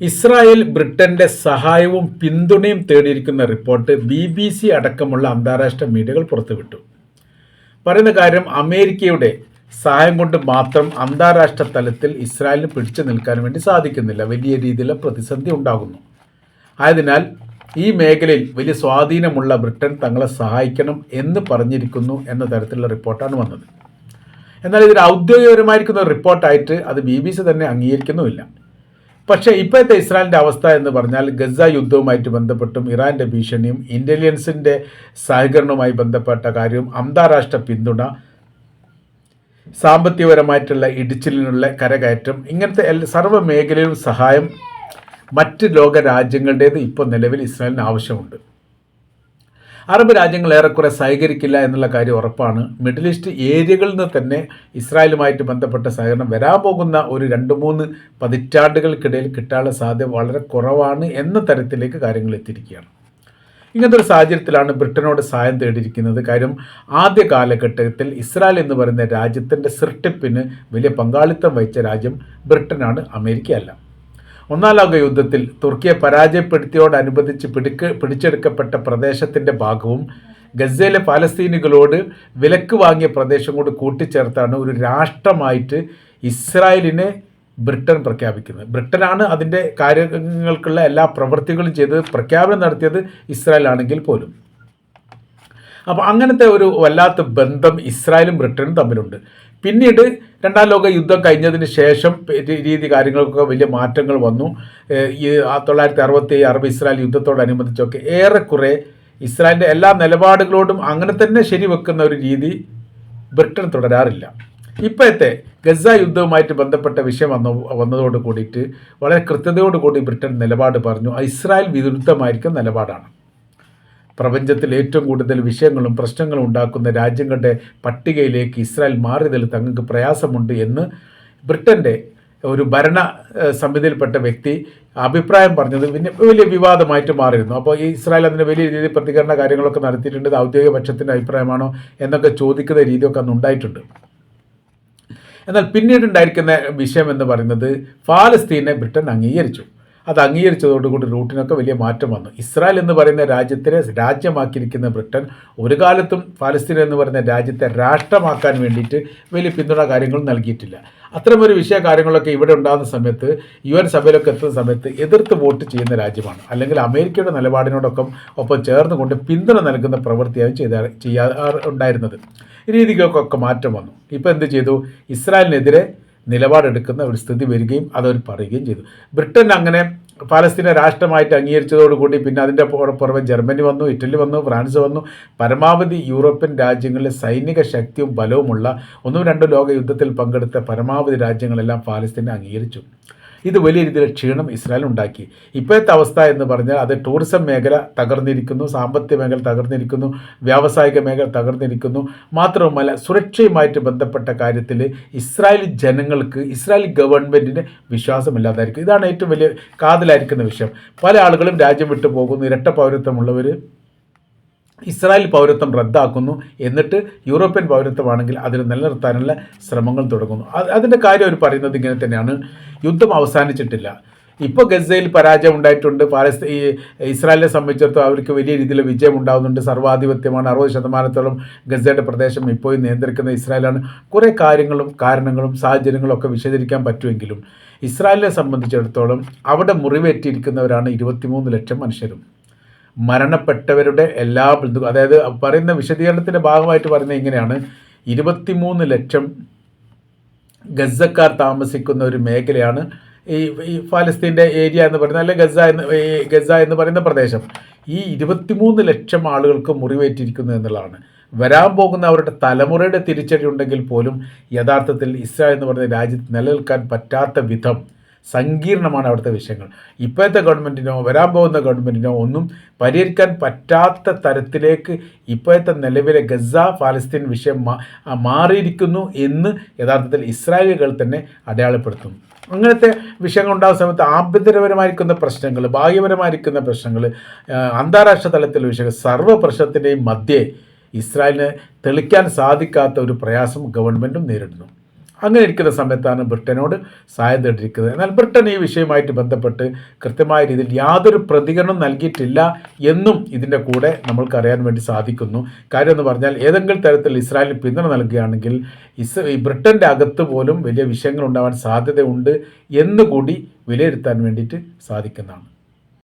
Israel ബ്രിട്ടന്റെ സഹായവും പിന്തുണയും തേടിയിരിക്കുന്ന റിപ്പോർട്ട് ബി ബി സി അടക്കമുള്ള അന്താരാഷ്ട്ര മീഡിയകൾ പുറത്തുവിട്ടു. പറയുന്ന കാര്യം അമേരിക്കയുടെ സഹായം കൊണ്ട് മാത്രം അന്താരാഷ്ട്ര തലത്തിൽ ഇസ്രായേലിന് പിടിച്ചു നിൽക്കാൻ വേണ്ടി സാധിക്കുന്നില്ല. വലിയ രീതിയിലുള്ള പ്രതിസന്ധി ഉണ്ടാകുന്നു. ആയതിനാൽ ഈ മേഖലയിൽ വലിയ സ്വാധീനമുള്ള ബ്രിട്ടൻ തങ്ങളെ സഹായിക്കണം എന്ന് പറഞ്ഞിരിക്കുന്നു എന്ന തരത്തിലുള്ള റിപ്പോർട്ടാണ് വന്നത്. എന്നാൽ ഇതിൽ ഔദ്യോഗികപരമായിരിക്കുന്ന റിപ്പോർട്ടായിട്ട് അത് ബി ബി സി തന്നെ അംഗീകരിക്കുന്നുമില്ല. പക്ഷേ ഇപ്പോഴത്തെ ഇസ്രായേലിന്റെ അവസ്ഥ എന്ന് പറഞ്ഞാൽ ഗസ യുദ്ധവുമായിട്ട് ബന്ധപ്പെട്ടും ഇറാന്റെ ഭീഷണിയും ഇന്റലിജൻസിന്റെ സഹകരണവുമായി ബന്ധപ്പെട്ട കാര്യവും അന്താരാഷ്ട്ര പിന്തുണ സാമ്പത്തികപരമായിട്ടുള്ള ഇടിച്ചിലിനുള്ള കരകയറ്റം ഇങ്ങനത്തെ സർവ മേഖലയിലും സഹായം മറ്റ് ലോക രാജ്യങ്ങളുടേത് ഇപ്പോൾ നിലവിൽ ഇസ്രായേലിന് ആവശ്യമുണ്ട്. അറബ് രാജ്യങ്ങൾ ഏറെക്കുറെ സഹകരിക്കില്ല എന്നുള്ള കാര്യം ഉറപ്പാണ്. മിഡിൽ ഈസ്റ്റ് ഏരിയകളിൽ നിന്ന് തന്നെ ഇസ്രായേലുമായിട്ട് ബന്ധപ്പെട്ട സഹകരണം വരാൻ പോകുന്ന ഒരു രണ്ട് മൂന്ന് പതിറ്റാണ്ടുകൾക്കിടയിൽ കിട്ടാനുള്ള സാധ്യത വളരെ കുറവാണ് എന്ന തരത്തിലേക്ക് കാര്യങ്ങൾ എത്തിയിരിക്കുകയാണ്. ഇങ്ങനത്തെ ഒരു സാഹചര്യത്തിലാണ് ബ്രിട്ടനോട് സഹായം തേടിയിരിക്കുന്നത്. കാര്യം ആദ്യ കാലഘട്ടത്തിൽ ഇസ്രായേൽ എന്ന് പറയുന്ന രാജ്യത്തിന്റെ സൃഷ്ടിപ്പിന് വലിയ പങ്കാളിത്തം വഹിച്ച രാജ്യം ബ്രിട്ടനാണ് അമേരിക്കയല്ല. ഒന്നാം ലോക യുദ്ധത്തിൽ തുർക്കിയെ പരാജയപ്പെടുത്തിയോടനുബന്ധിച്ച് പിടിക്ക് പിടിച്ചെടുക്കപ്പെട്ട പ്രദേശത്തിന്റെ ഭാഗവും ഗസയിലെ പാലസ്തീനികളോട് വിലക്ക് വാങ്ങിയ പ്രദേശം കൂടി കൂട്ടിച്ചേർത്താണ് ഒരു രാഷ്ട്രമായിട്ട് ഇസ്രായേലിനെ ബ്രിട്ടൻ പ്രഖ്യാപിക്കുന്നത്. ബ്രിട്ടനാണ് അതിന്റെ കാര്യങ്ങൾക്കുള്ള എല്ലാ പ്രവൃത്തികളും ചെയ്തത് പ്രഖ്യാപനം നടത്തിയത് ഇസ്രായേലാണെങ്കിൽ പോലും. അപ്പോൾ അങ്ങനത്തെ ഒരു വല്ലാത്ത ബന്ധം ഇസ്രായേലും ബ്രിട്ടനും തമ്മിലുണ്ട്. പിന്നീട് രണ്ടാം ലോക യുദ്ധം കഴിഞ്ഞതിന് ശേഷം രീതി കാര്യങ്ങൾക്കൊക്കെ വലിയ മാറ്റങ്ങൾ വന്നു. ഈ തൊള്ളായിരത്തി അറുപത്തി അറബ് ഇസ്രായേൽ യുദ്ധത്തോടനുബന്ധിച്ചൊക്കെ ഏറെക്കുറെ ഇസ്രായേലിന്റെ എല്ലാ നിലപാടുകളോടും അങ്ങനെ തന്നെ ശരി വെക്കുന്ന ഒരു രീതി ബ്രിട്ടൻ തുടരാറില്ല. ഇപ്പോഴത്തെ ഗസ യുദ്ധവുമായിട്ട് ബന്ധപ്പെട്ട വിഷയം വന്ന വന്നതോട് കൂടിയിട്ട് വളരെ കൃത്യതയോട് കൂടി ബ്രിട്ടൻ നിലപാട് പറഞ്ഞു. ഇസ്രായേൽ വിരുദ്ധമായിരിക്കും നിലപാടാണ്. പ്രപഞ്ചത്തിൽ ഏറ്റവും കൂടുതൽ വിഷയങ്ങളും പ്രശ്നങ്ങളും ഉണ്ടാക്കുന്ന രാജ്യങ്ങളുടെ പട്ടികയിലേക്ക് ഇസ്രായേൽ മാറിയതിൽ തങ്ങൾക്ക് പ്രയാസമുണ്ട് എന്ന് ബ്രിട്ടന്റെ ഒരു ഭരണ സമിതിയിൽപ്പെട്ട വ്യക്തി അഭിപ്രായം പറഞ്ഞത് പിന്നെ വലിയ വിവാദമായിട്ട് മാറിയിരുന്നു. അപ്പോൾ ഈ ഇസ്രായേൽ അതിന് വലിയ രീതിയിൽ പ്രതികരണ കാര്യങ്ങളൊക്കെ നടത്തിയിട്ടുണ്ട്. ഇത് ഔദ്യോഗിക പക്ഷത്തിന്റെ അഭിപ്രായമാണോ എന്നൊക്കെ ചോദിക്കുന്ന രീതിയൊക്കെ അന്ന് ഉണ്ടായിട്ടുണ്ട്. എന്നാൽ പിന്നീടുണ്ടായിരിക്കുന്ന വിഷയം എന്ന് പറയുന്നത് ഫാലസ്തീനെ ബ്രിട്ടൻ അംഗീകരിച്ചു. അത് അംഗീകരിച്ചതോടുകൂടി റൂട്ടിനൊക്കെ വലിയ മാറ്റം വന്നു. ഇസ്രായേൽ എന്ന് പറയുന്ന രാജ്യത്തിനെ രാജ്യമാക്കിയിരിക്കുന്ന ബ്രിട്ടൻ ഒരു കാലത്തും ഫലസ്തീൻ എന്ന് പറയുന്ന രാജ്യത്തെ രാഷ്ട്രമാക്കാൻ വേണ്ടിയിട്ട് വലിയ പിന്തുണ കാര്യങ്ങൾ നൽകിയിട്ടില്ല. അത്തരമൊരു വിഷയ കാര്യങ്ങളൊക്കെ ഇവിടെ ഉണ്ടാകുന്ന സമയത്ത് യു എൻ സഭയിലൊക്കെ എത്തുന്ന സമയത്ത് എതിർത്ത് വോട്ട് ചെയ്യുന്ന രാജ്യമാണ്. അല്ലെങ്കിൽ അമേരിക്കയുടെ നിലപാടിനോടൊപ്പം ഒപ്പം ചേർന്നുകൊണ്ട് പിന്തുണ നൽകുന്ന പ്രവൃത്തിയാണ് ചെയ്ത ചെയ്യാറുണ്ടായിരുന്നത് രീതികൾക്കൊക്കെ മാറ്റം വന്നു. ഇപ്പോൾ എന്ത് ചെയ്തു? ഇസ്രായേലിനെതിരെ നിലപാടെടുക്കുന്ന ഒരു സ്ഥിതി വരികയും അതവർ പറയുകയും ചെയ്തു. ബ്രിട്ടൻ അങ്ങനെ പാലസ്തീനെ രാഷ്ട്രമായിട്ട് അംഗീകരിച്ചതോടുകൂടി പിന്നെ അതിന്റെ പുറമെ ജർമ്മനി വന്നു ഇറ്റലി വന്നു ഫ്രാൻസ് വന്നു. പരമാവധി യൂറോപ്യൻ രാജ്യങ്ങളിലെ സൈനിക ശക്തിയും ബലവുമുള്ള ഒന്നും രണ്ടും ലോക യുദ്ധത്തിൽ പങ്കെടുത്ത പരമാവധി രാജ്യങ്ങളെല്ലാം പാലസ്തീനെ അംഗീകരിച്ചു. ഇത് വലിയ രീതിയിൽ ക്ഷീണം ഇസ്രായേൽ ഉണ്ടാക്കി. ഇപ്പോഴത്തെ അവസ്ഥ എന്ന് പറഞ്ഞാൽ അത് ടൂറിസം മേഖല തകർന്നിരിക്കുന്നു സാമ്പത്തിക മേഖല തകർന്നിരിക്കുന്നു വ്യാവസായിക മേഖല തകർന്നിരിക്കുന്നു. മാത്രവുമല്ല സുരക്ഷയുമായിട്ട് ബന്ധപ്പെട്ട കാര്യത്തിൽ ഇസ്രായേൽ ജനങ്ങൾക്ക് ഇസ്രായേൽ ഗവൺമെന്റിന് വിശ്വാസമില്ലാതായിരിക്കും. ഇതാണ് ഏറ്റവും വലിയ കാതലായിരിക്കുന്ന വിഷയം. പല ആളുകളും രാജ്യം വിട്ടു പോകുന്നു ഇരട്ട പൗരത്വമുള്ളവർ ഇസ്രായേൽ പൗരത്വം റദ്ദാക്കുന്നു. എന്നിട്ട് യൂറോപ്യൻ പൗരത്വമാണെങ്കിൽ അതിന് നിലനിർത്താനുള്ള ശ്രമങ്ങൾ തുടങ്ങുന്നു. അതിന്റെ കാര്യം അവർ പറയുന്നത് ഇങ്ങനെ തന്നെയാണ്. യുദ്ധം അവസാനിച്ചിട്ടില്ല. ഇപ്പോൾ ഗസയിൽ പരാജയം ഉണ്ടായിട്ടുണ്ട്. പാലസ്തീ ഇസ്രായേലിനെ സംബന്ധിച്ചിടത്തോളം അവർക്ക് വലിയ രീതിയിൽ വിജയം ഉണ്ടാകുന്നുണ്ട് സർവാധിപത്യമാണ്. അറുപത് ശതമാനത്തോളം ഗസയുടെ പ്രദേശം ഇപ്പോഴും നിയന്ത്രിക്കുന്ന ഇസ്രായേലാണ്. കുറേ കാര്യങ്ങളും കാരണങ്ങളും സാഹചര്യങ്ങളും ഒക്കെ വിശദീകരിക്കാൻ പറ്റുമെങ്കിലും ഇസ്രായേലിനെ സംബന്ധിച്ചിടത്തോളം അവിടെ മുറിവേറ്റിയിരിക്കുന്നവരാണ് ഇരുപത്തിമൂന്ന് ലക്ഷം മനുഷ്യരും. മരണപ്പെട്ടവരുടെ എല്ലാ ബന്ധു അതായത് പറയുന്ന വിശദീകരണത്തിന്റെ ഭാഗമായിട്ട് പറയുന്നത് ഇങ്ങനെയാണ്. ഇരുപത്തിമൂന്ന് ലക്ഷം ഗസക്കാർ താമസിക്കുന്ന ഒരു മേഖലയാണ് ഈ ഈ ഫലസ്തീന്റെ ഏരിയ എന്ന് പറയുന്നത് അല്ലെങ്കിൽ ഗസ എന്ന് ഗസ എന്ന് പറയുന്ന പ്രദേശം. ഈ ഇരുപത്തിമൂന്ന് ലക്ഷം ആളുകൾക്ക് മുറിവേറ്റിരിക്കുന്നു എന്നുള്ളതാണ്. വരാൻ പോകുന്ന അവരുടെ തലമുറയുടെ തിരിച്ചടി ഉണ്ടെങ്കിൽ പോലും യഥാർത്ഥത്തിൽ ഇസ്രായേൽ എന്ന് പറയുന്ന രാജ്യത്ത് നിലനിൽക്കാൻ പറ്റാത്ത വിധം സങ്കീർണമാണ് അവിടുത്തെ വിഷയങ്ങൾ. ഇപ്പോഴത്തെ ഗവൺമെന്റിനോ വരാൻ പോകുന്ന ഗവൺമെന്റിനോ ഒന്നും പരിഹരിക്കാൻ പറ്റാത്ത തരത്തിലേക്ക് ഇപ്പോഴത്തെ നിലവിലെ ഗസ ഫലസ്തീൻ വിഷയം മാറിയിരിക്കുന്നു എന്ന് യഥാർത്ഥത്തിൽ ഇസ്രായേലുകൾ തന്നെ അടയാളപ്പെടുത്തുന്നു. അങ്ങനത്തെ വിഷയങ്ങൾ ഉണ്ടാകുന്ന സമയത്ത് ആഭ്യന്തരപരമായിരിക്കുന്ന പ്രശ്നങ്ങൾ ബാഹ്യപരമായിരിക്കുന്ന പ്രശ്നങ്ങൾ അന്താരാഷ്ട്ര തലത്തിലുള്ള വിഷയങ്ങൾ സർവ പ്രശ്നത്തിന്റെയും മധ്യേ ഇസ്രായേലിന് തെളിക്കാൻ സാധിക്കാത്ത ഒരു പ്രയാസം ഗവൺമെന്റും നേരിടുന്നു. അങ്ങനെ ഇരിക്കുന്ന സമയത്താണ് ബ്രിട്ടനോട് സഹായം തേടിയിരിക്കുന്നത്. എന്നാൽ ബ്രിട്ടൻ ഈ വിഷയമായിട്ട് ബന്ധപ്പെട്ട് കൃത്യമായ രീതിയിൽ യാതൊരു പ്രതികരണം നൽകിയിട്ടില്ല എന്നും ഇതിന്റെ കൂടെ നമ്മൾക്ക് അറിയാൻ വേണ്ടി സാധിക്കുന്നു. കാര്യം എന്ന് പറഞ്ഞാൽ ഏതെങ്കിലും തരത്തിൽ ഇസ്രായേലിന് പിന്തുണ നൽകുകയാണെങ്കിൽ ഇസ് ബ്രിട്ടന്റെ അകത്ത് പോലും വലിയ വിഷയങ്ങൾ ഉണ്ടാവാൻ സാധ്യതയുണ്ട് എന്നുകൂടി വിലയിരുത്താൻ വേണ്ടിയിട്ട് സാധിക്കുന്നതാണ്.